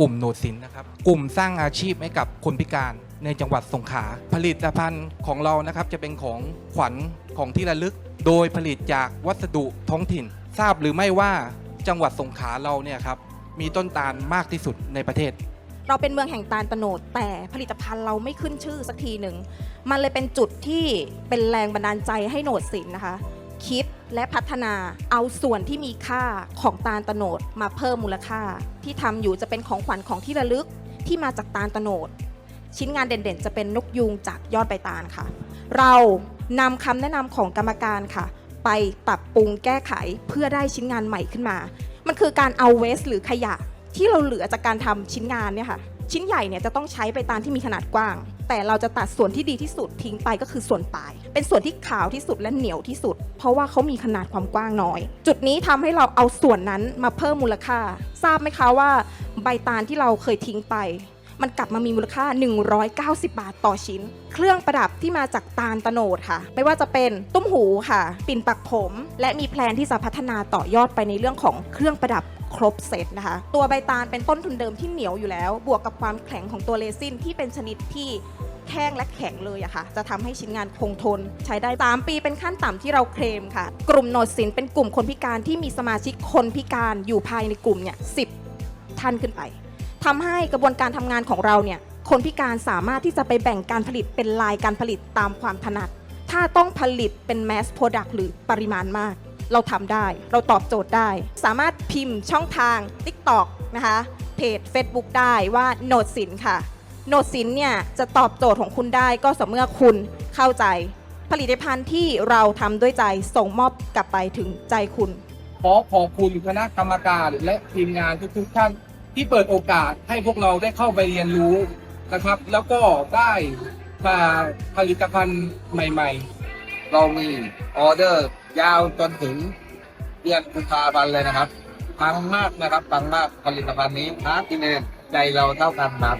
กลุ่มโนดสินนะครับกลุ่มสร้างอาชีพให้กับคนพิการในจังหวัดสงขลาผลิตภัณฑ์ของเรานะครับจะเป็นของขวัญของที่ระลึก โดยผลิตจากวัสดุท้องถิ่น ทราบหรือไม่ว่าจังหวัดสงขลาเราเนี่ยครับมีต้นตาลมากที่สุดในประเทศ เราเป็นเมืองแห่งตาลตโนด แต่ผลิตภัณฑ์เราไม่ขึ้นชื่อสักทีหนึ่ง มันเลยเป็นจุดที่เป็นแรงบันดาลใจให้โหนดสินนะคะ คิดและพัฒนาเอาส่วนที่มีค่าของตาลตะโนดมาเพิ่มมูลค่า ที่ทำอยู่จะเป็นของขวัญของที่ระลึกที่มาจากตาลตะโนด ชิ้นงานเด่นๆ จะเป็นนกยูงจากยอดใบตาลค่ะ เรานำคำแนะนำของกรรมการค่ะ ไปปรับปรุงแก้ไขเพื่อได้ชิ้นงานใหม่ขึ้นมา มันคือการเอาเวสหรือขยะที่เราเหลือจากการทำชิ้นงานเนี่ยค่ะ ชิ้นใหญ่เนี่ยจะต้องใช้ใบตามที่มีขนาดกว้าง แต่เราจะตัดส่วนที่ดีที่สุดทิ้งไปก็คือส่วนปลาย เป็นส่วนที่ขาวที่สุดและเหนียวที่สุด เพราะว่าเขามีขนาดความกว้างน้อย จุดนี้ทำให้เราเอาส่วนนั้นมาเพิ่มมูลค่า ทราบไหมคะว่า ใบตาลที่เราเคยทิ้งไป มันกลับมามีมูลค่า 190 บาทต่อชิ้น เครื่องประดับที่มาจากตาลตะโนดค่ะ ไม่ว่าจะเป็นตุ้มหูค่ะ ปิ่นปักผม และมีแพลนที่จะพัฒนาต่อยอดไปในเรื่องของเครื่องประดับครบเซตนะคะ ตัวใบตาลเป็นต้นทุนเดิมที่เหนียวอยู่แล้ว บวกกับความแข็งของตัวเรซินที่เป็นชนิดที่แห้งและแข็งเลยอะค่ะ จะทำให้ชิ้นงานคงทน ใช้ได้ 3 ปีเป็นขั้นต่ำที่เราเคลมค่ะ กลุ่มโนดสินเป็นกลุ่มคนพิการที่มีสมาชิกคนพิการอยู่ภายในกลุ่มเนี่ย10ท่านขึ้นไป ทำให้กระบวนการทำงานของเราเนี่ยคนพิการสามารถที่จะไปแบ่งการผลิตเป็นลายการผลิตตามความถนัด ถ้าต้องผลิตเป็น mass product หรือปริมาณมาก เราทำได้ เราตอบโจทย์ได้ สามารถพิมพ์ช่องทาง TikTok นะคะ เพจ Facebook ได้ว่าโนดสินค่ะ โนดสินเนี่ยจะตอบโจทย์ของคุณได้ก็ต่อเมื่อคุณเข้าใจ ผลิตภัณฑ์ที่เราทำด้วยใจส่งมอบกลับไปถึงใจคุณ ขอขอบคุณคณะกรรมการและทีมงานทุกๆท่าน ที่เปิดโอกาสให้พวกเราได้เข้าไปเรียนรู้นะครับ แล้วก็ได้มาผลิตภัณฑ์ใหม่ ๆ เรามีออเดอร์ยาวจนถึงเดือนกุมภาพันธ์เลยนะครับปังมากนะครับปังมากผลิตภัณฑ์นี้ฮาร์ดอินเนใจเราเท่ากันครับ